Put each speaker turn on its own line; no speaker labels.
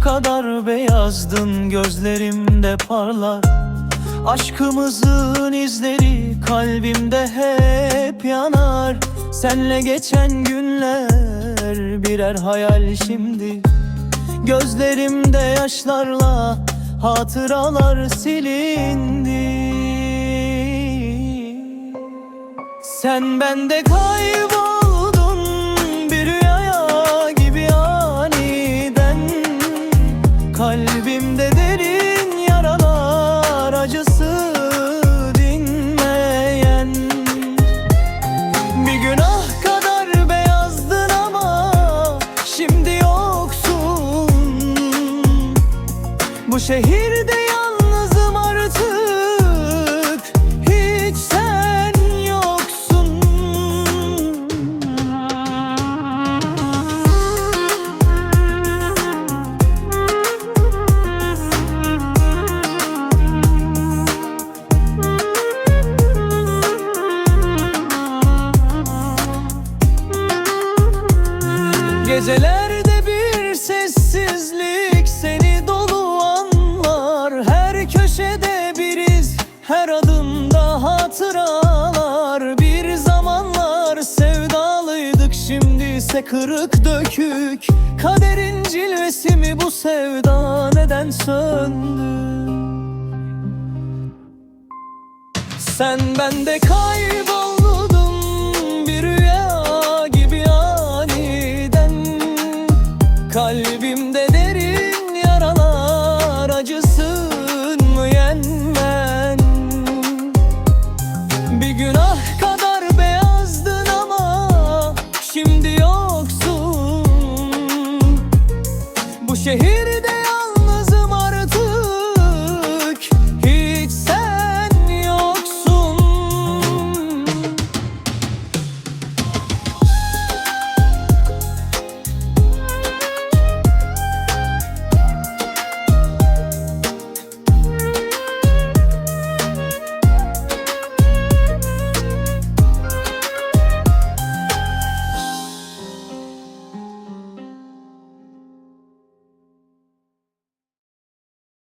kadar beyazdın gözlerimde parlar. Aşkımızın izleri kalbimde hep yanar. Senle geçen günler birer hayal şimdi. Gözlerimde yaşlarla hatıralar silindi. Sen bende kayboldun Bu şehirde yalnızım artık. Hiç sen yoksun. Gecelerde Neyse kırık dökük Kaderin cilvesi mi bu sevda? Neden söndü? Sen bende kayboldum bir rüya gibi aniden. Kalbimde derin yaralar acısı bu şehirde